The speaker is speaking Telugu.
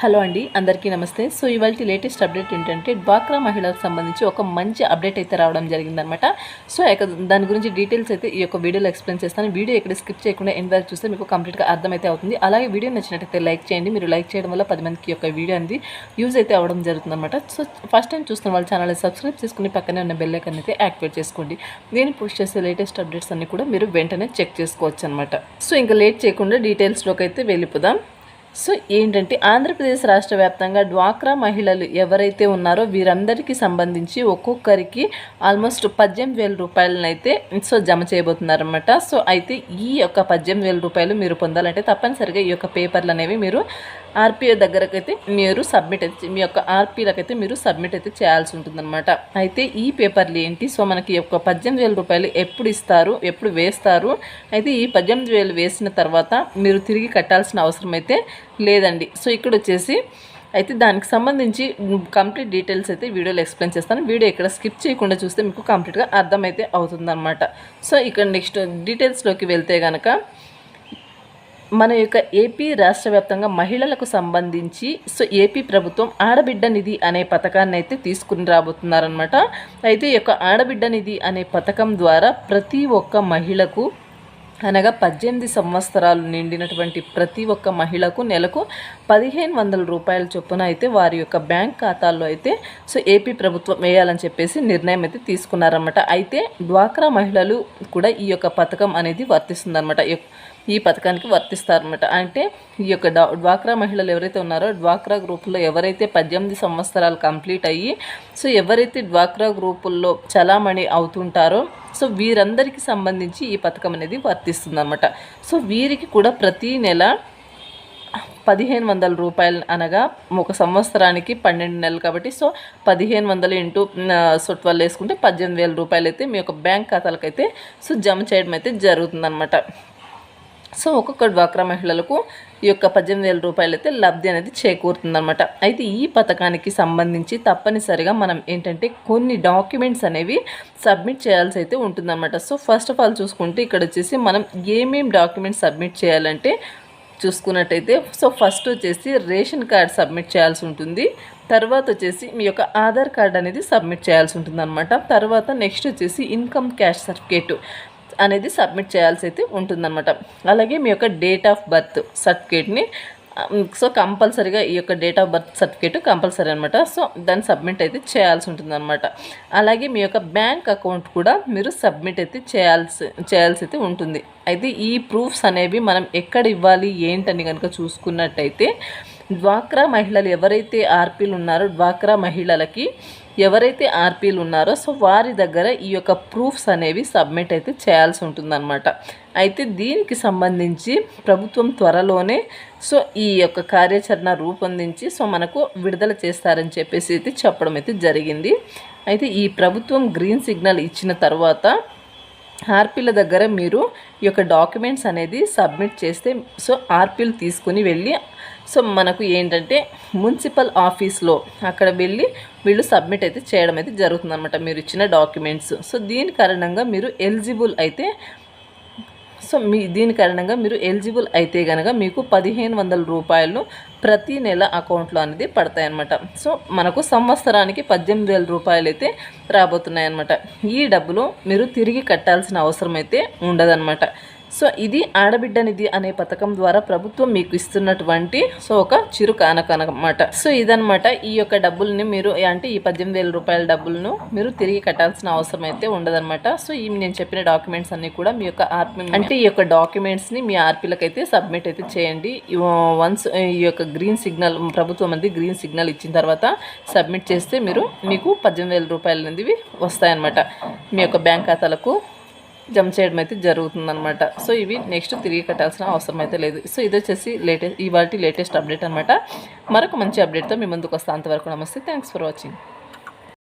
హలో అండి అందరికీ నమస్తే. సో ఇవాళ లేటెస్ట్ అప్డేట్ ఏంటంటే డ్వాక్రా మహిళలకు సంబంధించి ఒక మంచి అప్డేట్ అయితే రావడం జరిగిందనమాట సో దాని గురించి డీటెయిల్స్ అయితే ఈ యొక్క వీడియోలో ఎక్స్ప్లెయిన్ చేస్తాను. వీడియో ఇక్కడ స్కిప్ చేయకుండా ఎండ్ వరకు చూస్తే మీకు కంప్లీట్గా అర్థమైతే అవుతుంది. అలాగే వీడియో నచ్చినట్టయితే లైక్ చేయండి. మీరు లైక్ చేయడం వల్ల పది మందికి యొక్క వీడియో అనేది యూజ్ అయితే అవ్వడం జరుగుతుందన్నమాట. సో ఫస్ట్ టైం చూస్తున్న వాళ్ళ ఛానల్ సబ్స్క్రైబ్ చేసుకుని పక్కనే ఉన్న బెల్ ఐకన్ అయితే యాక్టివేట్ చేసుకోండి. నేను పోస్ట్ చేసే లేటెస్ట్ అప్డేట్స్ అన్ని కూడా మీరు వెంటనే చెక్ చేసుకోవచ్చు అనమాట సో ఇంకా లేట్ చేయకుండా డీటెయిల్స్లోకి అయితే వెళ్ళిపోదాం. సో ఏంటంటే ఆంధ్రప్రదేశ్ రాష్ట్ర వ్యాప్తంగా డ్వాక్రా మహిళలు ఎవరైతే ఉన్నారో వీరందరికీ సంబంధించి ఒక్కొక్కరికి ఆల్మోస్ట్ పద్దెనిమిది వేల రూపాయలనైతే సో జమ చేయబోతున్నారనమాట సో అయితే ఈ యొక్క పద్దెనిమిది వేల రూపాయలు మీరు పొందాలంటే తప్పనిసరిగా ఈ యొక్క పేపర్లు అనేవి మీరు ఆర్పిఓ దగ్గరకైతే మీరు సబ్మిట్ అయితే మీ యొక్క ఆర్పీలకైతే మీరు సబ్మిట్ అయితే చేయాల్సి ఉంటుందన్నమాట. అయితే ఈ పేపర్లు ఏంటి? సో మనకి యొక్క పద్దెనిమిది వేల రూపాయలు ఎప్పుడు ఇస్తారు? ఎప్పుడు వేస్తారు? అయితే ఈ పద్దెనిమిది వేలు వేసిన తర్వాత మీరు తిరిగి కట్టాల్సిన అవసరం అయితే లేదండి. సో ఇక్కడ వచ్చేసి అయితే దానికి సంబంధించి కంప్లీట్ డీటెయిల్స్ అయితే వీడియోలో ఎక్స్ప్లెయిన్ చేస్తాను. వీడియో ఇక్కడ స్కిప్ చేయకుండా చూస్తే మీకు కంప్లీట్గా అర్థమైతే అవుతుందన్నమాట. సో ఇక్కడ నెక్స్ట్ డీటెయిల్స్లోకి వెళ్తే కనుక మన యొక్క ఏపీ రాష్ట్ర వ్యాప్తంగా మహిళలకు సంబంధించి సో ఏపీ ప్రభుత్వం ఆడబిడ్డ నిధి అనే పథకాన్ని అయితే తీసుకుని రాబోతున్నారనమాట అయితే ఈ యొక్క ఆడబిడ్డ నిధి అనే పథకం ద్వారా ప్రతి ఒక్క మహిళకు అనగా పద్దెనిమిది సంవత్సరాలు నిండినటువంటి ప్రతి ఒక్క మహిళకు నెలకు పదిహేను వందల రూపాయల చొప్పున అయితే వారి యొక్క బ్యాంక్ ఖాతాల్లో అయితే సో ఏపీ ప్రభుత్వం వేయాలని చెప్పేసి నిర్ణయం అయితే తీసుకున్నారన్నమాట. అయితే డ్వాక్రా మహిళలు కూడా ఈ యొక్క పథకం అనేది వర్తిస్తుందన్నమాట. ఈ పథకానికి వర్తిస్తారనమాట అంటే ఈ యొక్క డ్వాక్రా మహిళలు ఎవరైతే ఉన్నారో డ్వాక్రా గ్రూపుల్లో ఎవరైతే పద్దెనిమిది సంవత్సరాలు కంప్లీట్ అయ్యి సో ఎవరైతే డ్వాక్రా గ్రూపుల్లో చలామణి అవుతుంటారో సో వీరందరికీ సంబంధించి ఈ పథకం అనేది వర్తిస్తుంది అనమాట సో వీరికి కూడా ప్రతీ నెల పదిహేను వందల రూపాయలు అనగా ఒక సంవత్సరానికి పన్నెండు నెలలు కాబట్టి సో పదిహేను వందలు ఇంటూ సో ట్వెల్వ్ వేసుకుంటే పద్దెనిమిది వేల రూపాయలు అయితే మీ యొక్క బ్యాంక్ ఖాతాలకైతే సో జమ చేయడం అయితే జరుగుతుందన్నమాట. సో ఒక్కొక్క డ్వాక్రా మహిళలకు ఈ యొక్క పద్దెనిమిది వేల రూపాయలు అయితే లబ్ధి అనేది చేకూరుతుందనమాట అయితే ఈ పథకానికి సంబంధించి తప్పనిసరిగా మనం ఏంటంటే కొన్ని డాక్యుమెంట్స్ అనేవి సబ్మిట్ చేయాల్సి అయితే ఉంటుందన్నమాట. సో ఫస్ట్ ఆఫ్ ఆల్ చూసుకుంటే ఇక్కడ వచ్చేసి మనం ఏమేమి డాక్యుమెంట్స్ సబ్మిట్ చేయాలంటే చూసుకున్నట్టయితే సో ఫస్ట్ వచ్చేసి రేషన్ కార్డ్ సబ్మిట్ చేయాల్సి ఉంటుంది. తర్వాత వచ్చేసి మీ యొక్క ఆధార్ కార్డ్ అనేది సబ్మిట్ చేయాల్సి ఉంటుంది అనమాట తర్వాత నెక్స్ట్ వచ్చేసి ఇన్కమ్ క్యాష్ సర్టిఫికేట్. అనేది సబ్మిట్ చేయాల్సి అయితే ఉంటుందన్నమాట. అలాగే మీ యొక్క డేట్ ఆఫ్ బర్త్ సర్టిఫికేట్ని సో కంపల్సరీగా ఈ యొక్క date of birth certificate compulsory అనమాట సో దాన్ని సబ్మిట్ అయితే చేయాల్సి ఉంటుందన్నమాట. అలాగే మీ యొక్క బ్యాంక్ అకౌంట్ కూడా మీరు సబ్మిట్ అయితే చేయాల్సి చేయాల్సి అయితే ఉంటుంది. అయితే ఈ ప్రూఫ్స్ అనేవి మనం ఎక్కడ ఇవ్వాలి ఏంటని కనుక చూసుకున్నట్టయితే డ్వాక్రా మహిళలు ఎవరైతే ఆర్పీలు ఉన్నారో డ్వాక్రా మహిళలకి ఎవరైతే ఆర్పీలు ఉన్నారో సో వారి దగ్గర ఈ యొక్క ప్రూఫ్స్ అనేవి సబ్మిట్ అయితే చేయాల్సి ఉంటుందన్నమాట. అయితే దీనికి సంబంధించి ప్రభుత్వం త్వరలోనే సో ఈ యొక్క కార్యాచరణ రూపొందించి సో మనకు విడుదల చేస్తారని చెప్పేసి అయితే చెప్పడం అయితే జరిగింది. అయితే ఈ ప్రభుత్వం గ్రీన్ సిగ్నల్ ఇచ్చిన తర్వాత ఆర్పీల దగ్గర మీరు ఈ యొక్క డాక్యుమెంట్స్ అనేది సబ్మిట్ చేస్తే సో ఆర్పీలు తీసుకుని వెళ్ళి సో మనకు ఏంటంటే మున్సిపల్ ఆఫీస్లో అక్కడ వెళ్ళి వీళ్ళు సబ్మిట్ అయితే చేయడం అయితే జరుగుతుందన్నమాట. మీరు ఇచ్చిన డాక్యుమెంట్స్. సో దీని కారణంగా మీరు ఎలిజిబుల్ అయితే సో మీ దీని కారణంగా మీరు ఎలిజిబుల్ అయితే కనుక మీకు పదిహేను వందల రూపాయలు ప్రతి నెల అకౌంట్లో అనేది పడతాయి అన్నమాట సో మనకు సంవత్సరానికి పద్దెనిమిది వేల రూపాయలు అయితే రాబోతున్నాయి అన్నమాట ఈ డబ్బులు మీరు తిరిగి కట్టాల్సిన అవసరం అయితే ఉండదన్నమాట. సో ఇది ఆడబిడ్డ నిధి అనే పథకం ద్వారా ప్రభుత్వం మీకు ఇస్తున్నటువంటి సో ఒక చిరు కానకనమాట. సో ఇదనమాట ఈ యొక్క డబ్బుల్ని మీరు అంటే ఈ పద్దెనిమిది వేల రూపాయల డబ్బులను మీరు తిరిగి కట్టాల్సిన అవసరం అయితే ఉండదన్నమాట. సో ఈ నేను చెప్పిన డాక్యుమెంట్స్ అన్ని కూడా మీ యొక్క ఆర్పీ అంటే ఈ యొక్క డాక్యుమెంట్స్ని మీ ఆర్పీలకు అయితే సబ్మిట్ అయితే చేయండి. వన్స్ ఈ యొక్క గ్రీన్ సిగ్నల్ ప్రభుత్వం అనేది గ్రీన్ సిగ్నల్ ఇచ్చిన తర్వాత సబ్మిట్ చేస్తే మీరు మీకు పద్దెనిమిది వేల రూపాయలు అనేవి వస్తాయన్నమాట. మీ యొక్క బ్యాంక్ ఖాతాలకు జంప్ చేయడం అయితే జరుగుతుందనమాట సో ఇవి నెక్స్ట్ తిరిగి కట్టాల్సిన అవసరం అయితే లేదు. సో ఇది వచ్చేసి లేటెస్ట్ ఇవాటి లేటెస్ట్ అప్డేట్ అనమాట మరొక మంచి అప్డేట్తో మీ ముందుకు వస్తాను అంతవరకు నమస్తే. Thanks for watching.